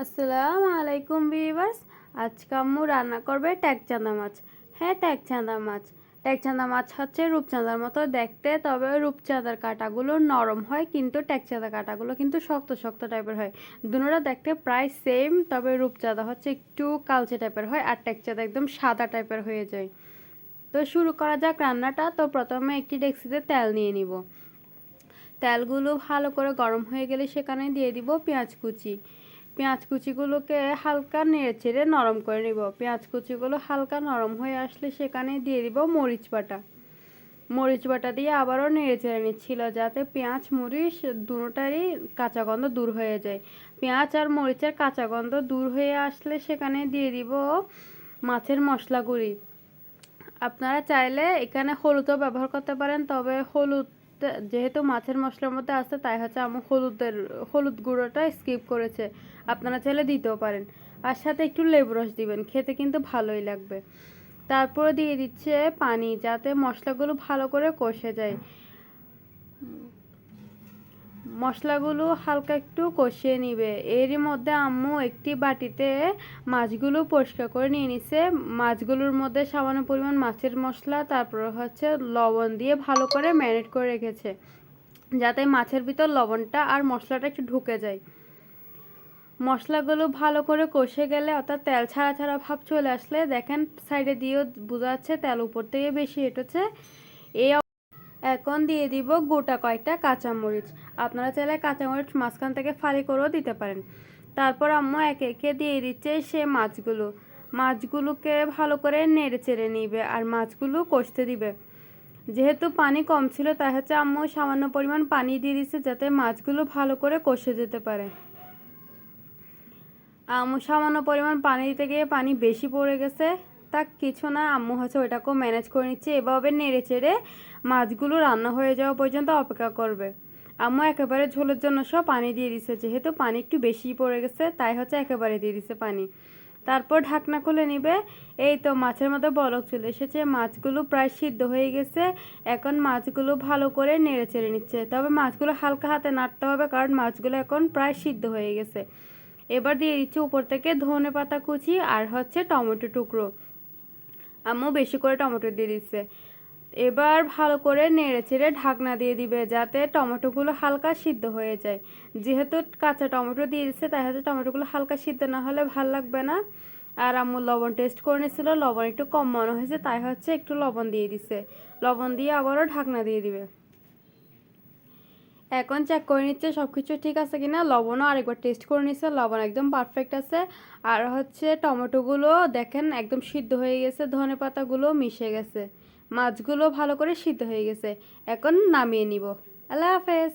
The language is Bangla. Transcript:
আসসালামু আলাইকুম ভিউয়ার্স। আজকে আম্মু রান্না করবে ট্যাকচাঁদা মাছ। হ্যাঁ ট্যাকচাঁদা মাছ। ট্যাকচাঁদা মাছ হচ্ছে রূপচাঁদার মতো। দেখতে তবে রূপচাঁদার কাঁটাগুলো নরম হয়, কিন্তু ট্যাকচাঁদা কাঁটাগুলো কিন্তু শক্ত শক্ত টাইপের হয়। দুটোটা দেখতে প্রায় সেম তবে রূপচাঁদা হচ্ছে একটু কালচে টাইপের হয় আর ট্যাকচাঁদা একদম সাদা টাইপের হয়ে যায়। তো শুরু করা যাক রান্নাটা। তো প্রথমে একটি ডেক্সিতে তেল নিয়ে নিব। তেলগুলো ভালো করে গরম হয়ে গেলে সেখানে দিয়ে দিব পেঁয়াজ কুচি। পেঁয়াজ কুচিগুলোকে হালকা নেড়ে চেড়ে নরম করে নিব। পেঁয়াজ কুচিগুলো হালকা নরম হয়ে আসলে সেখানে দিয়ে দিব মরিচ বাটা। মরিচ বাটা দিয়ে আবারও নেড়ে চেড়ে নিচ্ছিল যাতে পেঁয়াজ, মরিচ দুটোটারই কাঁচা গন্ধ দূর হয়ে যায়। পেঁয়াজ আর মরিচের কাঁচা গন্ধ দূর হয়ে আসলে সেখানে দিয়ে দিব মাছের মশলাগুলি আপনারা চাইলে এখানে হলুদও ব্যবহার করতে পারেন, তবে হলুদ যেহেতু মাছের মশলার মধ্যে আছে, তাই হচ্ছে আমি হলুদের, হলুদ গুঁড়োটা স্কিপ করেছে। আপনারা চাইলে দিতেও পারেন। আর সাথে একটু লেবু রস দিবেন, খেতে কিন্তু ভালোই লাগবে। তারপরে দিয়ে দিচ্ছে পানি, যাতে মশলাগুলো ভালো করে কষে যায়। মশলাগুলো হালকা একটু কষিয়ে নিবে। এরই মধ্যে আম্মু একটি বাটিতে মাছগুলো পরিষ্কার করে নিয়ে নিছে। মাছগুলোর মধ্যে সামান্য পরিমাণ মাছের মশলা, তারপর হচ্ছে লবণ দিয়ে ভালো করে ম্যারিনেট করে রেখেছে, যাতে মাছের ভিতর লবণটা আর মশলাটা একটু ঢুকে যায়। মশলাগুলো ভালো করে কষে গেলে অর্থাৎ তেল ছাড়া ছাড়া ভাব চলে আসলে দেখেন, সাইডে দিয়েও বোঝা যাচ্ছে তেল উপর থেকে বেশি হেঁটেছে এই এখন দিয়ে দিব গোটা কয়েকটা কাঁচামরিচ। আপনারা চাইলে কাঁচামরিচ মাঝখান থেকে ফালি করেও দিতে পারেন। তারপর আম্মু একে একে দিয়ে দিচ্ছে সে মাছগুলো। মাছগুলোকে ভালো করে নেড়ে চেড়ে নিবে আর মাছগুলো কষতে দিবে। যেহেতু পানি কম ছিল, তাই হচ্ছে আম্মু সামান্য পরিমাণ পানি দিয়ে দিচ্ছে যাতে মাছগুলো ভালো করে কষে যেতে পারে। আম্মু সামান্য পরিমাণ পানি দিতে গিয়ে পানি বেশি পড়ে গেছে। তা কিছু না, আম্মু হচ্ছে ওইটাকেও ম্যানেজ করে নিচ্ছে। এভাবে নেড়ে চেড়ে মাছগুলো রান্না হয়ে যাওয়া পর্যন্ত অপেক্ষা করবে। আম্মু একেবারে ঝোলের জন্য সব পানি দিয়ে দিছে, যেহেতু পানি একটু বেশি পড়ে গেছে, তাই হচ্ছে একেবারে দিয়ে দিছে পানি। তারপর ঢাকনা খুলে নিবে। এই তো মাছের মধ্যে বলক চলে এসেছে। মাছগুলো প্রায় সিদ্ধ হয়ে গেছে। এখন মাছগুলো ভালো করে নেড়ে চেড়ে নিচ্ছে। তবে মাছগুলো হালকা হাতে নাড়তে হবে, কারণ মাছগুলো এখন প্রায় সিদ্ধ হয়ে গেছে। এবার দিয়ে দিচ্ছে উপর থেকে ধনে পাতা কুচি আর হচ্ছে টমেটো টুকরো। আম্মু বেশি করে টমেটো দিয়ে দিচ্ছে। এবার ভালো করে নেড়ে চেড়ে ঢাকনা দিয়ে দিবে যাতে টমেটোগুলো হালকা সিদ্ধ হয়ে যায়। যেহেতু কাঁচা টমেটো দিয়ে দিচ্ছে, তাই হচ্ছে টমেটোগুলো হালকা সিদ্ধ না হলে ভালো লাগবে না। আর আম্মু লবণ টেস্ট করে নিয়েছিল, লবণ একটু কম মনে হয়েছে, তাই হচ্ছে একটু লবণ দিয়ে দিছে লবণ দিয়ে আবারও ঢাকনা দিয়ে দিবে। এখন চেক করে নিচ্ছে সব কিছু ঠিক আছে কি না লবণও আরেকবার টেস্ট করে নিচ্ছে লবণ একদম পারফেক্ট আছে। আর হচ্ছে টমেটোগুলো দেখেন একদম সিদ্ধ হয়ে গেছে, ধনে পাতাগুলো মিশে গেছে। মাছগুলো ভালো করে সিদ্ধ হয়ে গেছে। এখন নামিয়ে নিব। আল্লাহ হাফেজ।